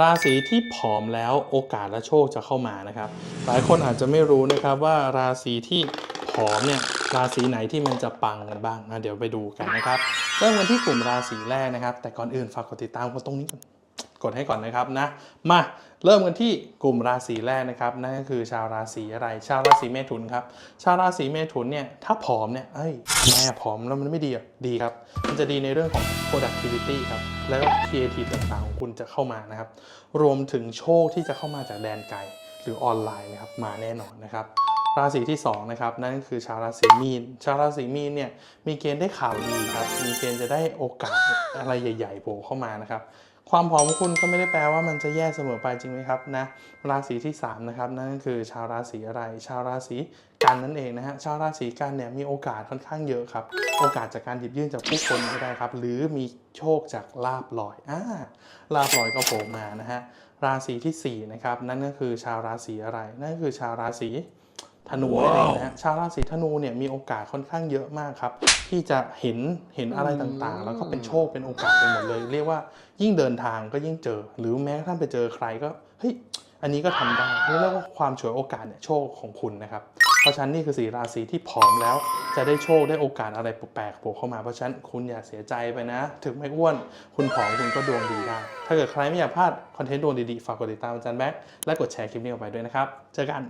ราศีที่ผอมแล้วโอกาสและโชคจะเข้ามานะครับ หลายคนอาจจะไม่รู้นะครับว่าราศีที่ผอมเนี่ยราศีไหนที่มันจะปังกันบ้างนะเดี๋ยวไปดูกันนะครับ เริ่มกันที่กลุ่มราศีแรกนะครับ แต่ก่อนอื่นฝากกดติดตามกันตรงนี้ก่อน กดให้ก่อนนะครับนะมาเริ่มกันที่กลุ่มราศีแรกนะครับนั่นก็คือชาวราศีอะไร ชาวราศีเมถุนครับชาวราศีเมถุนเนี่ยถ้าผอมเนี่ยเอ้ยทำไมผอมแล้วมันไม่ดีอะดีครับ มันจะดีในเรื่องของ productivity ครับแล้วก็ creative ต่างๆของคุณจะเข้ามานะครับรวมถึงโชคที่จะเข้ามาจากแดนไกลหรือออนไลน์นะครับมาแน่นอนนะครับ ราศีที่2นะครับนั่นคือชาวราศีมีน ชาวราศีมีนเนี่ยมีเกณฑ์ได้ข่าวดีครับ มีเกณฑ์จะได้โอกาสอะไรใหญ่ๆโผล่เข้ามานะครับความผอมของคุณก็ไม่ได้แปลว่ามันจะแย่เสมอไปจริงไหมครับนะราศีที่3นะครับนั่นก็คือชาวราศีอะไร ชาวราศีกันนั่นเองนะฮะชาวราศีกันเนี่ยมีโอกาสค่อนข้างเยอะครับ โอกาสจากการหยิบยื่นจากผู้คนก็ได้ครับ หรือมีโชคจากลาบลอยอ่าลาบลอยก็โผล่มานะฮะราศีที่สี่นะครับนั่นก็คือชาวราศีอะไร นั่นก็คือชาวราศี ธนูนั่นเองนะฮะชาวราศีธนูเนี่ยมีโอกาสค่อนข้างเยอะมากครับ ที่จะเห็นเห็นอะไรต่างๆ แล้วก็เป็นโชคเป็นโอกาสไปหมดเลย เรียกว่ายิ่งเดินทางก็ยิ่งเจอ หรือแม้กระทั่งไปเจอใครก็เฮ้ยอันนี้ก็ทำได้นี่เรียกว่าความฉวยโอกาสเนี่ยโชคของคุณนะครับเพราะฉะนั้นนี่คือสีราศีที่ผอมแล้ว จะได้โชคได้โอกาสอะไรแปลกๆโผล่เข้ามาเพราะฉะนั้นคุณอย่าเสียใจไปนะ ถึงไม่อ้วน คุณผอมคุณก็ดวงดีได้ ถ้าเกิดใครไม่อยากพลาดคอนเทนต์ดวงดีๆฝากกดติดตามอาจารย์แบ็คและกดแชร์คลิปนี้ออกไปด้วยนะครับ เจอกัน